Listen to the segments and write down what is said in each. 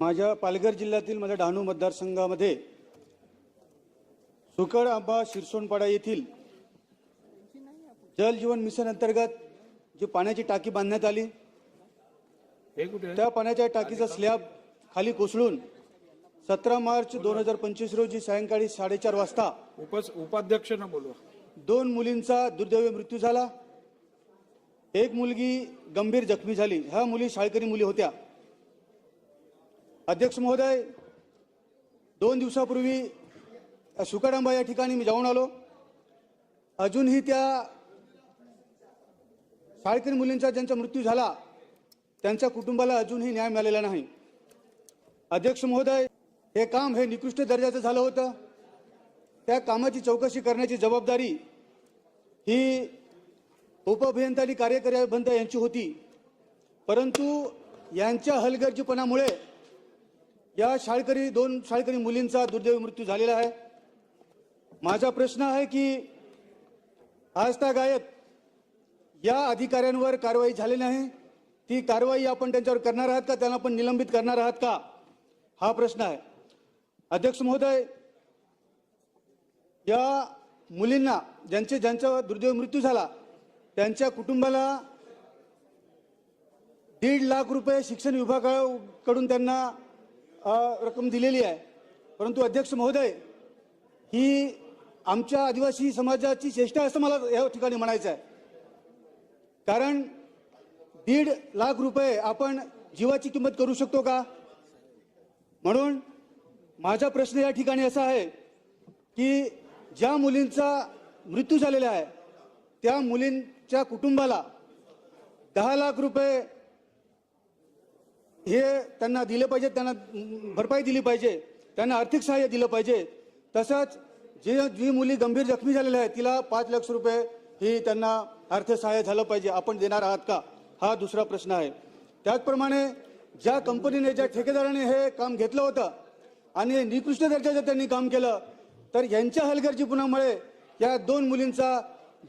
माझ्या पालघर जिल्ह्यातील माझ्या डहाणू मतदारसंघामध्ये सुकड आंबा शिरसोणपाडा येथील जल जीवन मिशन अंतर्गत जी पाण्याची टाकी बांधण्यात आली? त्या पाण्याच्या टाकीचा स्लॅब खाली कोसळून सतरा मार्च दोन हजार पंचवीस रोजी सायंकाळी साडेचार वाजता उपाध्यक्ष दोन मुलींचा दुर्दैवी मृत्यू झाला. एक मुलगी गंभीर जखमी झाली. ह्या मुली शाळकरी मुली होत्या. अध्यक्ष महोदय दोन दिवसापूर्वी सुकाडांबा या ठिकाणी मी जाऊन आलो. अजूनही त्या शाळकरी मुलींचा ज्यांचा मृत्यू झाला त्यांच्या कुटुंबाला अजूनही न्याय मिळालेला नाही. अध्यक्ष महोदय हे काम हे निकृष्ट दर्जाचं झालं होतं. त्या कामाची चौकशी करण्याची जबाबदारी ही उपअभियंता आणि कार्यकारी अभियंता यांची होती. परंतु यांच्या हलगर्जीपणामुळे या शाळकरी दोन शाळकरी मुलींचा दुर्दैवी मृत्यू झालेला आहे. माझा प्रश्न आहे की आज गायत या अधिकाऱ्यांवर कारवाई झाली नाही ती कारवाई आपण त्यांच्यावर करणार आहात का? त्यांना आपण निलंबित करणार आहात का? हा प्रश्न आहे. अध्यक्ष महोदय या मुलींना ज्यांचे ज्यांचा दुर्दैव मृत्यू झाला त्यांच्या कुटुंबाला दीड लाख रुपये शिक्षण विभागाकडून त्यांना रक्कम दिलेली आहे. परंतु अध्यक्ष महोदय ही आमच्या आदिवासी समाजाची चेष्टा असं मला या ठिकाणी म्हणायचं आहे कारण दीड लाख रुपये आपण जीवाची किंमत करू शकतो का? म्हणून माझा प्रश्न या ठिकाणी असा आहे की ज्या मुलींचा मृत्यू झालेला आहे त्या मुलींच्या कुटुंबाला दहा लाख रुपये हे त्यांना दिले पाहिजे त्यांना भरपाई दिली पाहिजे त्यांना आर्थिक सहाय्य दिलं पाहिजे. तसंच जे जी मुली गंभीर जखमी झालेल्या आहेत तिला पाच लाख रुपये ही त्यांना अर्थसहाय्य झालं पाहिजे. आपण देणार आहात का? हा दुसरा प्रश्न आहे. त्याचप्रमाणे ज्या कंपनीने ज्या ठेकेदाराने हे काम घेतलं होतं आणि निकृष्ट दर्जाचं त्यांनी काम केलं तर यांच्या हलगर्जीपणामुळे या दोन मुलींचा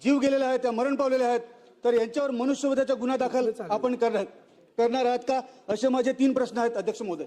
जीव गेलेला आहे त्या मरण पावलेल्या आहेत. तर यांच्यावर मनुष्यवधाचा गुन्हा दाखल आपण करणार. करणार आहात का? असे माझे तीन प्रश्न आहेत अध्यक्ष महोदय.